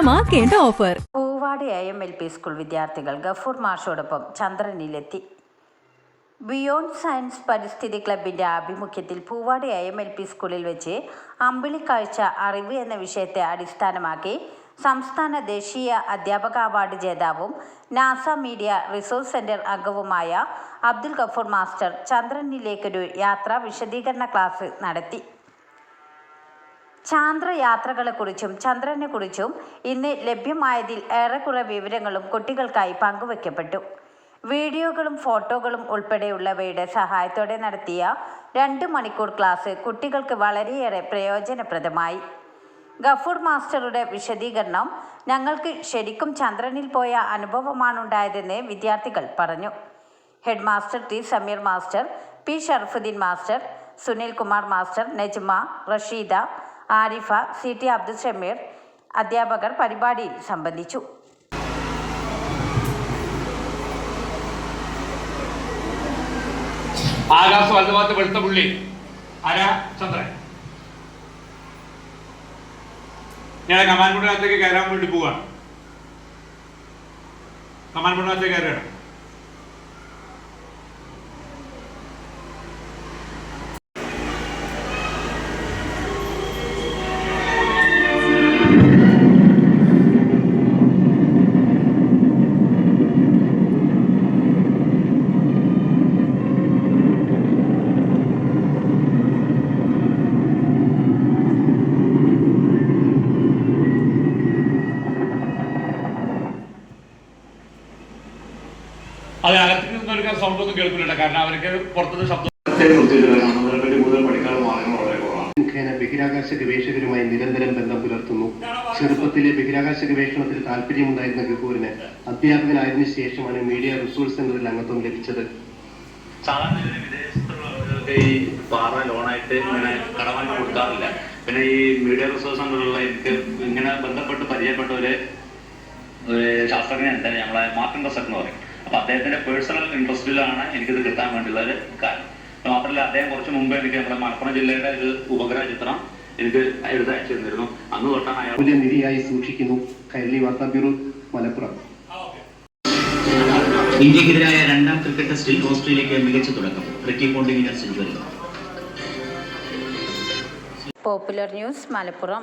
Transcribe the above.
ആഘോഷമാക്കേണ്ട offer. Poovadi I M L P school വിദ്യാർത്ഥികൾ ഗഫൂർ മാഷോടൊപ്പം ചന്ദ്രനിലെത്തി. ബിയോണ്ട് സയൻസ് പരിസ്ഥിതി ക്ലബിന്റെ ആഭിമുഖ്യത്തിൽ Poovadi I M L P സ്കൂളിൽ വെച്ച് അമ്പിളിക്കാഴ്ച അറിവ് എന്ന വിഷയത്തെ അടിസ്ഥാനമാക്കി സംസ്ഥാന ദേശീയ അധ്യാപക അവാർഡ് ജേതാവും നാസ മീഡിയ റിസോഴ്സ് സെന്റർ അംഗവുമായ അബ്ദുൽ ഗഫൂർ മാസ്റ്റർ ചന്ദ്രനിലേക്കൊരു യാത്രാ വിശദീകരണ ക്ലാസ് നടത്തി. ചാന്ദ്രയാത്രകളെക്കുറിച്ചും ചന്ദ്രനെക്കുറിച്ചും ഇന്ന് ലഭ്യമായതിൽ ഏറെക്കുറെ വിവരങ്ങളും കുട്ടികൾക്കായി പങ്കുവയ്ക്കപ്പെട്ടു വീഡിയോകളും ഫോട്ടോകളും ഉൾപ്പെടെയുള്ളവയുടെ സഹായത്തോടെ നടത്തിയ രണ്ട് മണിക്കൂർ ക്ലാസ് കുട്ടികൾക്ക് വളരെയേറെ പ്രയോജനപ്രദമായി. ഗഫൂർ മാസ്റ്ററുടെ വിശദീകരണം ഞങ്ങൾക്ക് ശരിക്കും ചന്ദ്രനിൽ പോയ അനുഭവമാണുണ്ടായതെന്ന് വിദ്യാർത്ഥികൾ പറഞ്ഞു. Head master T. Sameer master P. Sharafudheen master Sunil Kumar master Najma Rasheeda Arifa C T Abdul Shameer അധ്യാപകർ പരിപാടിയിൽ സംബന്ധിച്ചു. ആകാശം വലതുഭാഗത്ത് വെളുത്ത പുള്ളി. ആരാ? ചന്ദ്രൻ. ഞാൻ കമാൻപുണ്ടിനകത്തേക്ക് കയറാൻ വേണ്ടി പോവാണ്. കമാൻപുണ്ടിനകത്തേക്ക് കയറുകയാണ്. നിന്നൊരു സൗണ്ട് ഒന്നും കേൾക്കില്ല കാരണം അവർക്ക് പുറത്തുനിന്ന് ശബ്ദം മുഖേന ബഹിരാകാശ ഗവേഷകരുമായി നിരന്തരം ബന്ധം പുലർത്തുന്നു. ചെറുപ്പത്തിലെ ബഹിരാകാശ ഗവേഷണത്തിൽ താല്പര്യമുണ്ടായിരുന്ന ഗഹൂറിന് അധ്യാപകനായതിനു ശേഷമാണ് മീഡിയ റിസോഴ്സ് സെന്ററിൽ അംഗത്വം ലഭിച്ചത്. ഈ പാറ ലോണായിട്ട് ഇങ്ങനെ കടമായിട്ട് കൊടുക്കാറില്ല. പിന്നെ ഈ മീഡിയ റിസോഴ്സ് സെന്ററിലുള്ള എനിക്ക് ഇങ്ങനെ ബന്ധപ്പെട്ട് പരിചയപ്പെട്ട ഒരു ഒരു ശാസ്ത്രജ്ഞൻ തന്നെ നമ്മളെ മാർട്ടിൻ റസക് എന്ന് പറയും. അപ്പൊ അദ്ദേഹത്തിന്റെ പേഴ്സണൽ ഇൻട്രസ്റ്റിലാണ് എനിക്കിത് കിട്ടാൻ വേണ്ടിയുള്ള ഒരു കാര്യം. മാത്രമല്ല അദ്ദേഹം കുറച്ച് മുമ്പ് എനിക്ക് നമ്മുടെ മലപ്പുറം ജില്ലയുടെ ഒരു ഉപഗ്രഹ ചിത്രം എനിക്ക് എടുത്ത് അയച്ചു തന്നിരുന്നു. അന്ന് തൊട്ടാണ് അയാൾ നിധിയായി സൂക്ഷിക്കുന്നു. കൈരളി വാർത്താ ബ്യൂറോ മലപ്പുറം. ഇന്ത്യക്കെതിരായ രണ്ടാം ക്രിക്കറ്റ് ടെസ്റ്റിൽ ഓസ്ട്രേലിയക്ക് മികച്ച തുടക്കം. റിക്കി പോണ്ടിങ്ങിന് സെഞ്ചുറി. Popular news Malappuram.